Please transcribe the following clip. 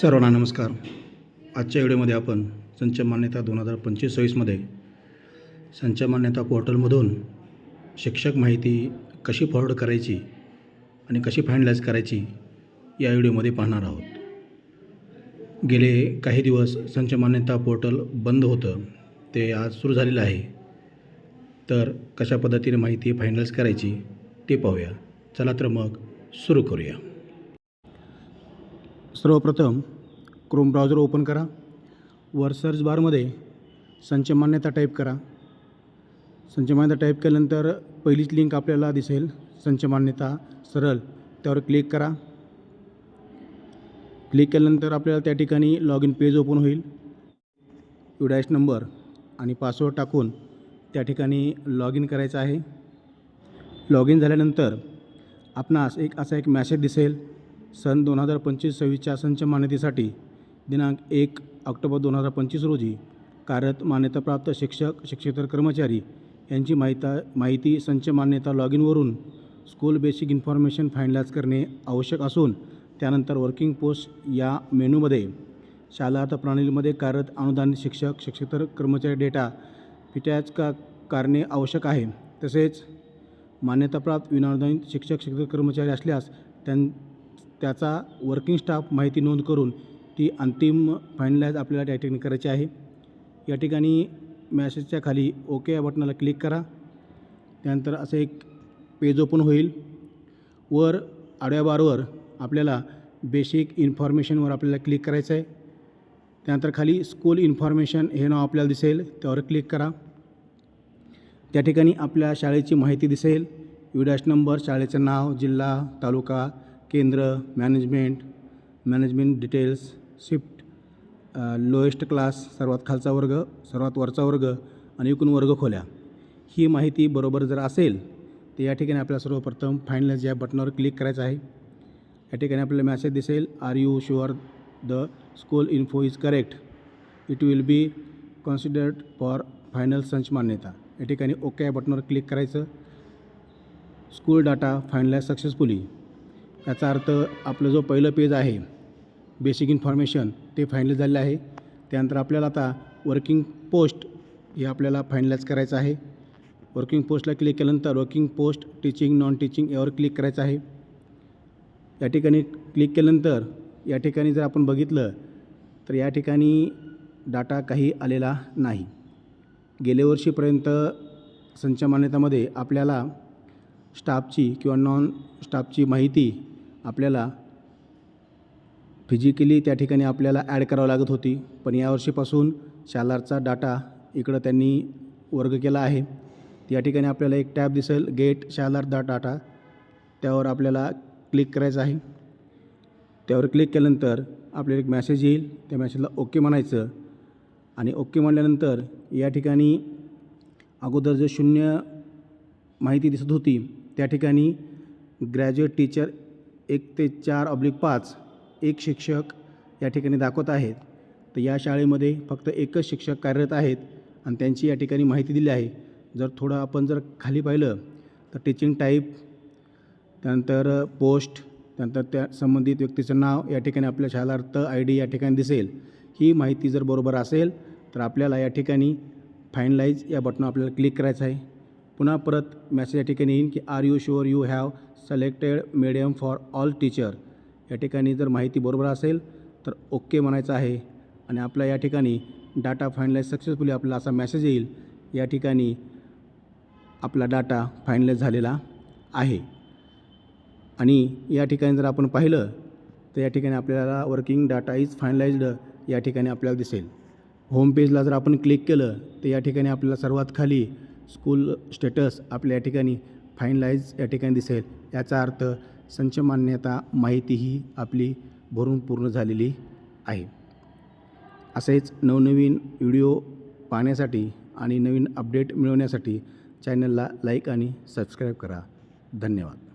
सर्वांना नमस्कार. आजच्या व्हिडिओमध्ये आपण संच मान्यता दोन हजार पंचवीस सव्वीसमध्ये संच मान्यता पोर्टलमधून शिक्षक माहिती कशी फॉरवर्ड करायची आणि कशी फायनलाईज करायची या व्हिडिओमध्ये पाहणार आहोत. गेले काही दिवस संच मान्यता पोर्टल बंद होतं ते आज सुरू झालेलं आहे. तर कशा पद्धतीने माहिती फायनलाईज करायची ते पाहूया. चला तर मग सुरू करूया. सर्वप्रथम क्रोम ब्राउझर ओपन करा. वर सर्च बारमध्ये संच मान्यता टाईप करा. संच मान्यता टाईप केल्यानंतर पहिलीच लिंक आपल्याला दिसेल. संच मान्यता सरळ. त्यावर क्लिक करा. क्लिक केल्यानंतर आपल्याला त्या ठिकाणी लॉग इन पेज ओपन होईल. युडॅश नंबर आणि पासवर्ड टाकून त्या ठिकाणी लॉग इन करायचं आहे. लॉग इन झाल्यानंतर आपणास एक असा एक मॅसेज दिसेल. सन दोन हजार पंचवीस सव्वीसच्या संच मान्यतेसाठी दिनांक एक ऑक्टोबर दोन हजार पंचवीस रोजी कार्यरत मान्यताप्राप्त शिक्षक शिक्षकेतर कर्मचारी यांची माहिता माहिती संच मान्यता लॉग इनवरून स्कूल बेसिक इन्फॉर्मेशन फायनलाइज करणे आवश्यक असून त्यानंतर वर्किंग पोस्ट या मेनूमध्ये शाला प्रणालीमध्ये कार्यरत अनुदानित शिक्षक शिक्षकेतर कर्मचारी डेटा पिटॅच का करणे आवश्यक आहे. तसेच मान्यताप्राप्त विनानुदानित शिक्षक शिक्षक कर्मचारी असल्यास त्यां त्याचा वर्किंग स्टाफ माहिती नोंद करून ती अंतिम फायनलाईज आपल्याला त्या ठिकाणी करायची आहे. या ठिकाणी मॅसेजच्या खाली ओके या बटनाला क्लिक करा. त्यानंतर असं एक पेज ओपन होईल. वर आडव्या बारवर आपल्याला बेसिक इन्फॉर्मेशनवर आपल्याला क्लिक करायचं आहे. त्यानंतर खाली स्कूल इन्फॉर्मेशन हे नाव आपल्याला दिसेल. त्यावर क्लिक करा. त्या ठिकाणी आपल्या शाळेची माहिती दिसेल. विडॅश नंबर शाळेचं नाव जिल्हा तालुका केंद्र management management details shift lowest class सर्वात खालचा वर्ग सर्वात वरचा वर्ग आणि एकूण वर्ग खोल्या. ही माहिती बरोबर जर असेल तर या ठिकाणी आपल्याला सर्वप्रथम फायनलाइज या बटनावर क्लिक करायचं आहे. या ठिकाणी आपल्याला मॅसेज दिसेल are you sure the school info is correct it will be considered for final संच मान्यता. या ठिकाणी ओके या बटनावर क्लिक करायचं. स्कूल डाटा फायनलाइज सक्सेसफुली याचा अर्थ आपलं जो पहिलं पेज आहे बेसिक इन्फॉर्मेशन ते फायनल झालेलं आहे. त्यानंतर आपल्याला आता वर्किंग पोस्ट हे आपल्याला फायनलाइज करायचं आहे. वर्किंग पोस्टला क्लिक केल्यानंतर working post teaching non teaching यावर क्लिक करायचं आहे. या ठिकाणी क्लिक केल्यानंतर या ठिकाणी जर आपण बघितलं तर या ठिकाणी डाटा काही आलेला नाही. गेल्या वर्षीपर्यंत संच मान्यतामध्ये आपल्याला स्टाफची किंवा नॉन स्टाफची माहिती आपल्याला फिजिकली त्या ठिकाणी आपल्याला ॲड करावं लागत होती. पण यावर्षीपासून शालारचा डाटा इकडं त्यांनी वर्ग केला आहे. या ठिकाणी आपल्याला एक टॅब दिसेल. गेट शालार दा डाटा त्यावर आपल्याला क्लिक करायचं आहे. त्यावर क्लिक केल्यानंतर आपल्याला एक मॅसेज येईल. त्या मॅसेजला ओके म्हणायचं. आणि ओके म्हणल्यानंतर या ठिकाणी अगोदर जे शून्य माहिती दिसत होती त्या ठिकाणी ग्रॅज्युएट टीचर एक ते चार ऑब्लिक पाच एक शिक्षक या ठिकाणी दाखवत आहेत. तर या शाळेमध्ये फक्त एकच शिक्षक कार्यरत आहेत आणि त्यांची या ठिकाणी माहिती दिली आहे. जर थोडं आपण जर खाली पाहिलं तर टीचिंग टाईप त्यानंतर पोस्ट त्यानंतर त्या संबंधित व्यक्तीचं नाव या ठिकाणी आपल्या शाळार्थ आय डी या ठिकाणी दिसेल. ही माहिती जर बरोबर असेल तर आपल्याला या ठिकाणी फायनलाईज या बटन आपल्याला क्लिक करायचं आहे. पुन्हा परत मॅसेज या ठिकाणी येईन की are you sure you have selected medium for all teacher या ठिकाणी जर माहिती बरोबर असेल तर ओके म्हणायचं आहे. आणि आपला या ठिकाणी डाटा फायनलाईज सक्सेसफुली आपला असा मेसेज येईल. या ठिकाणी आपला डाटा फायनलाईज झालेला आहे. आणि या ठिकाणी जर आपण पाहिलं तर या ठिकाणी आपल्याला वर्किंग डाटा इज फायनलाइज्ड या ठिकाणी आपल्याला दिसेल. होम पेजला जर आपण क्लिक केलं तर या ठिकाणी आपल्याला सर्वात खाली स्कूल स्टेटस आपल्या या ठिकाणी फायनलाइज या ठिकाणी दिसेल. याचा अर्थ संच मान्यता माहितीही आपली भरून पूर्ण झालेली आहे. असेच नवनवीन व्हिडिओ पाहण्यासाठी आणि नवीन अपडेट मिळवण्यासाठी चॅनलला लाईक आणि सबस्क्राईब करा. धन्यवाद.